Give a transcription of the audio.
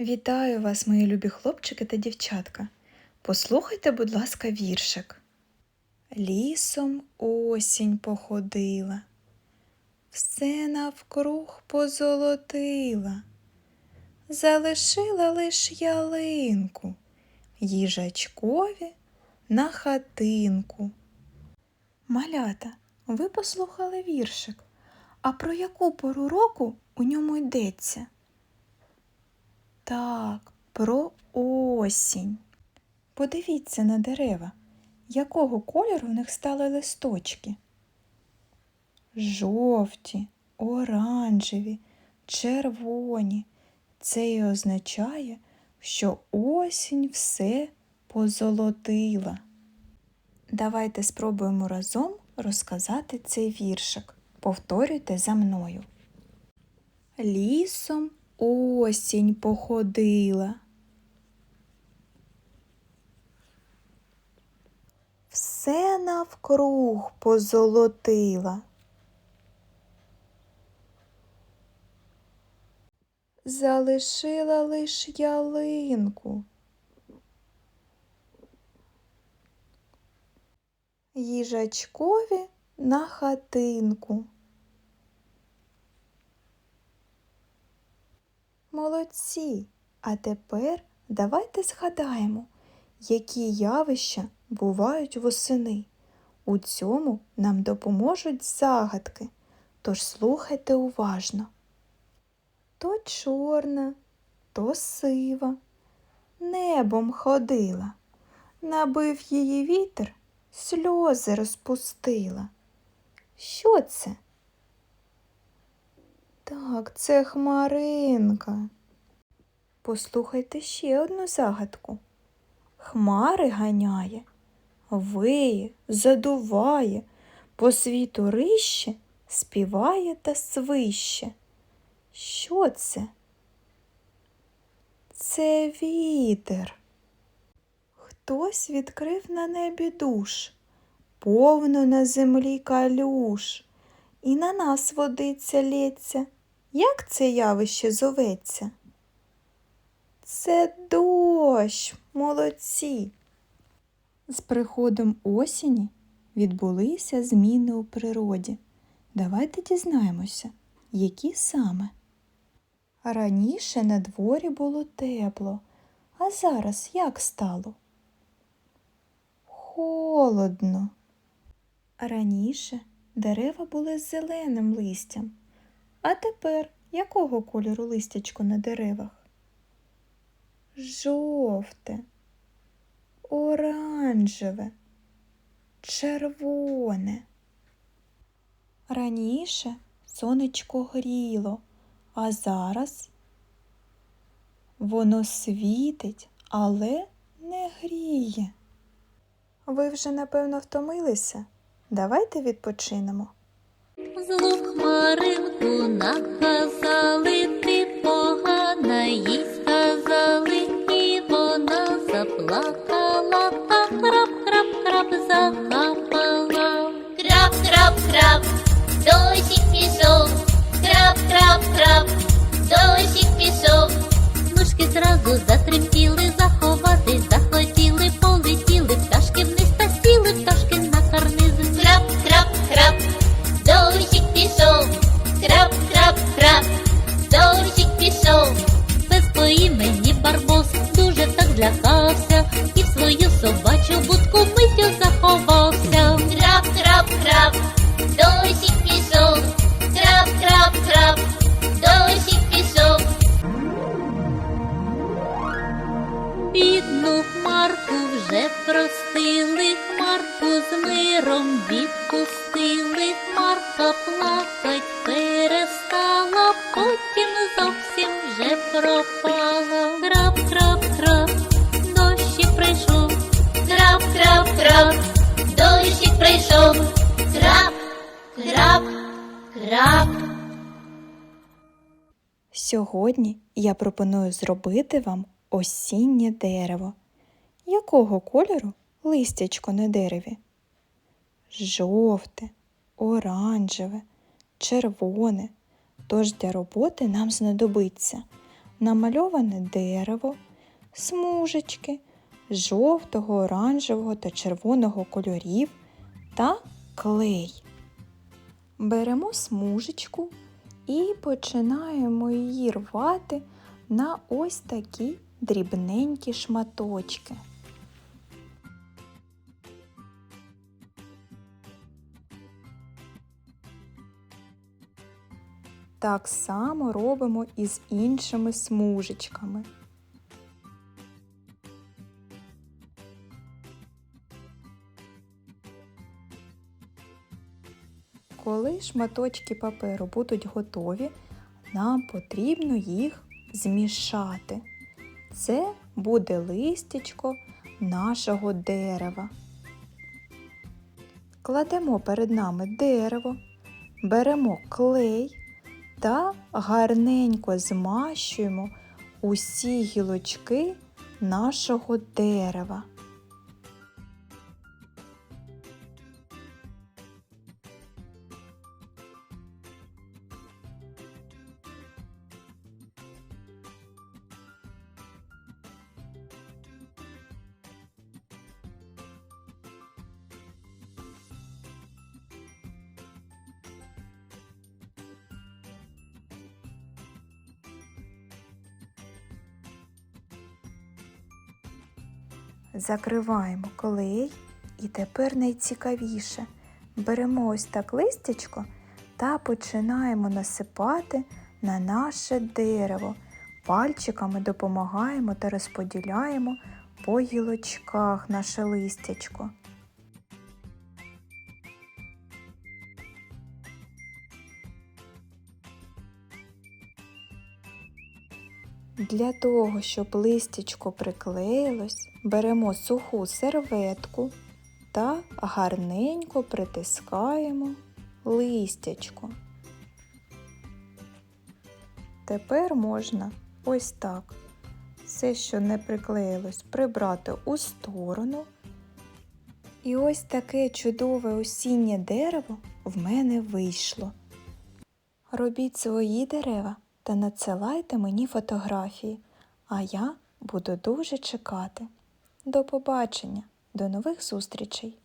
Вітаю вас, мої любі хлопчики та дівчатка. Послухайте, будь ласка, віршик. Лісом осінь походила, все навкруг позолотила, залишила лиш ялинку, їжачкові на хатинку. Малята, ви послухали віршик. А про яку пору року у ньому йдеться? Так, про осінь. Подивіться на дерева, якого кольору в них стали листочки. Жовті, оранжеві, червоні. Це і означає, що осінь все позолотила. Давайте спробуємо разом розказати цей віршик. Повторюйте за мною. Лісом осінь походила. Все навкруг позолотила. Залишила лиш ялинку. Їжачкові на хатинку. Молодці! А тепер давайте згадаємо, які явища бувають восени. У цьому нам допоможуть загадки, тож слухайте уважно. То чорна, то сива, небом ходила, набив її вітер, сльози розпустила. Що це? Так, це хмаринка. Послухайте ще одну загадку. Хмари ганяє, виє, задуває, по світу рище, співає та свище. Що це? Це вітер. Хтось відкрив на небі душ, повно на землі калюш, і на нас водиця лється. Як це явище зоветься? Це дощ, молодці. З приходом осені відбулися зміни у природі. Давайте дізнаємося, які саме. Раніше на дворі було тепло, а зараз як стало? Холодно. Раніше дерева були з зеленим листям. А тепер якого кольору листячко на деревах? Жовте, оранжеве, червоне. Раніше сонечко гріло, а зараз воно світить, але не гріє. Ви вже, напевно, втомилися? Давайте відпочинемо. Злу хмаринку наказали, ти погана їй сказали, і вона заплакала, а храп-храп-храп захапала. Крап-крап-крап, дощик пішов, крап-крап-крап, дощик пішов. Ножки зразу затремтіли, злякався і в свою собачу будку миттю заховався. Крап-крап-крап, дощик пішов, крап-крап-крап, дощик пішов. Бідну хмарку вже простили, хмарку з миром відпустили, хмарка плакать перестала, потім зовсім вже пропала. Сьогодні я пропоную зробити вам осіннє дерево. Якого кольору листячко на дереві? Жовте, оранжеве, червоне. Тож для роботи нам знадобиться намальоване дерево, смужечки жовтого, оранжевого та червоного кольорів та клей. Беремо смужечку і починаємо її рвати на ось такі дрібненькі шматочки. Так само робимо і з іншими смужечками. Коли шматочки паперу будуть готові, нам потрібно їх змішати. Це буде листячко нашого дерева. Кладемо перед нами дерево, беремо клей та гарненько змащуємо усі гілочки нашого дерева. Закриваємо клей і тепер найцікавіше. Беремо ось так листячко та починаємо насипати на наше дерево. Пальчиками допомагаємо та розподіляємо по гілочках наше листячко. Для того, щоб листячко приклеїлось, беремо суху серветку та гарненько притискаємо листячко. Тепер можна ось так все, що не приклеїлось, прибрати у сторону. І ось таке чудове осіннє дерево в мене вийшло. Робіть свої дерева та надсилайте мені фотографії, а я буду дуже чекати. До побачення, до нових зустрічей!